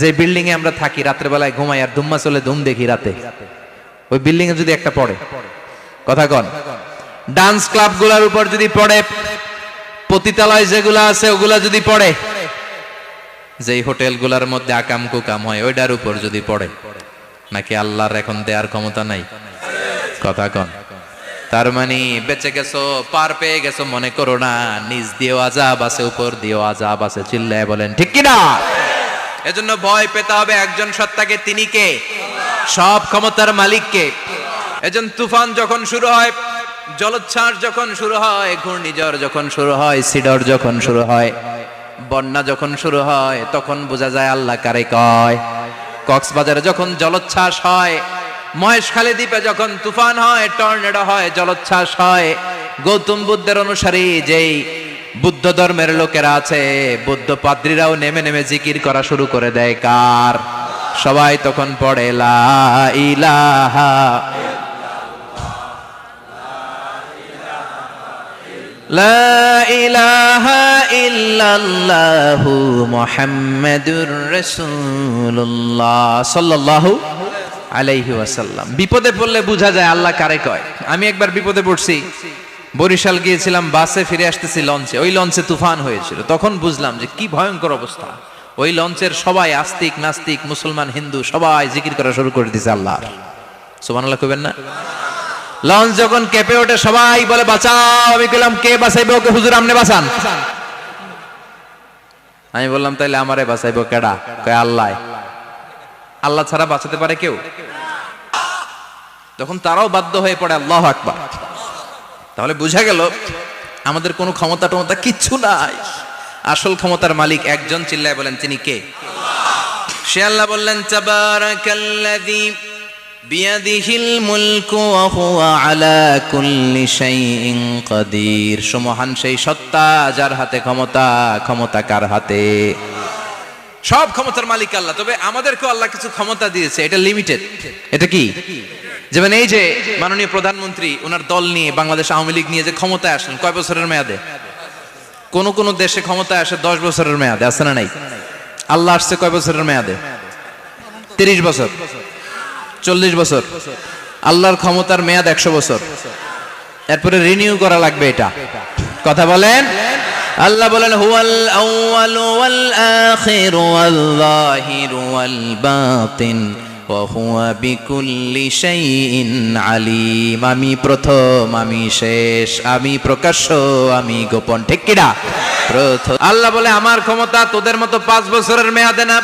যে বিল্ডিং এ আমরা থাকি রাত্রেবেলায় ঘুমাই আর ধুম্মা চলে, ধুম দেখি রাতে। ওই বিল্ডিং এ যদি একটা পড়ে। কথা কন। ডান্স ক্লাবগুলার উপর যদি পড়ে, পতিতালয় যেগুলা আছে, ওগুলা যদি পড়ে, যেই হোটেলগুলার মধ্যে আকাম কুকাম হয়, ওইটার উপর যদি পড়ে, নাকি আল্লাহর এখন দেয়ার ক্ষমতা নাই? কথা কন। তার মানে বেঁচে গেছো, পার পেয়ে গেছো, মনে করো না নিজ দিয়েও আজাব আছে, উপর দিয়েও আজাব আছে, চিল্লায় বলেন, ঠিক কিনা? এজন্য ভয় পেতে হবে একজন সত্তাকে, তিনি কে? সব ক্ষমতার মালিককে। এজন তুফান যখন শুরু হয়, জলোচ্ছ্বাস যখন শুরু হয়, ঘূর্ণিঝড় যখন শুরু হয়, সিডর যখন শুরু হয়, বন্যা যখন শুরু হয়, তখন বোঝা যায় আল্লাহ কারে কয়। কক্সবাজারে যখন জলোচ্ছ্বাস হয় মহেশখালী দ্বীপে যখন তুফান হয়, টর্নেডো হয়, জলোচ্ছ্বাস হয়, গৌতম বুদ্ধের অনুসারী যেই বুদ্ধ ধর্মের লোকেরা আছে, বুদ্ধ পাদ্রীরাও নেমে নেমে জিকির করা শুরু করে দেয়। কার? সবাই তখন পড়ে, লা ইলাহা লা ইলাহা ইল্লাল্লাহু মুহাম্মাদুর আলাইহি ওয়াসাল্লাম। বিপদে পড়লে বোঝা যায় আল্লাহ কারে কয়। আমি একবার বিপদে পড়ছি। বরিশাল গিয়েছিলাম, বাসে ফিরে আসতেছি লঞ্চে। ওই লঞ্চে তুফান হয়েছিল। তখন বুঝলাম যে কি ভয়ঙ্কর অবস্থা। ওই লঞ্চের সবাই আস্তিক, নাস্তিক, মুসলমান, হিন্দু, সবাই জিকির করা শুরু করে দিছে আল্লাহ সুবহানাল্লাহ কইবেন না? লঞ্চ যখন কেঁপে ওঠে, সবাই বলে, বাঁচাও! আমি বললাম কে বাঁচাইবে ওকে? হুজুর আমনে বাঁচান। আমি বললাম, তাইলে আমারে বাঁচাইবো কেডা? কয়, আল্লাহ। আল্লাহ ছাড়া বাঁচাতে পারে কেউ? তখন তারাও বাধ্য হয়ে পড়ে, আল্লাহ আকবার। তাহলে বুঝা গেল আমাদের কোনো ক্ষমতা টমতা কিচ্ছু নাই। আসল ক্ষমতার মালিক একজন চিল্লায় বলেন, তিনি কে? সে আল্লাহ বললেন হুয়া সমহান সেই সত্তা যার হাতে ক্ষমতা ক্ষমতা কার হাতে? সব ক্ষমতার মালিক আল্লাহ। তবে আমাদেরকেও আল্লাহ কিছু ক্ষমতা দিয়েছে, এটা লিমিটেড এটা কি? যেমন এই যে মাননীয় প্রধানমন্ত্রী, ওনার দল নিয়ে বাংলাদেশ আওয়ামী লীগ নিয়ে যে ক্ষমতায় আসলেন, কয় বছরের মেয়াদে? কোন কোন দেশে ক্ষমতায় আসে দশ বছরের মেয়াদে, আছে না নাই? আল্লাহ আসছে কয় বছরের মেয়াদে? তিরিশ বছর। চল্লিশ বছর। আল্লাহর ক্ষমতার মেয়াদ একশো বছর। এরপরে রিনিউ করা লাগবে এটা। কথা বলেন? আল্লাহ বলেন, হুয়াল আউয়াল ওয়াল আখির ওয়াল যাহির ওয়াল বাতিন, ওয়া বিকুল্লি শাইইন আলিম। আমি প্রথম, আমি শেষ, আমি প্রকাশ্য, আমি গোপন, ঠিক কিনা? প্রথম। আল্লাহ বলে, আমার ক্ষমতা তোদের মতো পাঁচ বছরের মেয়াদে না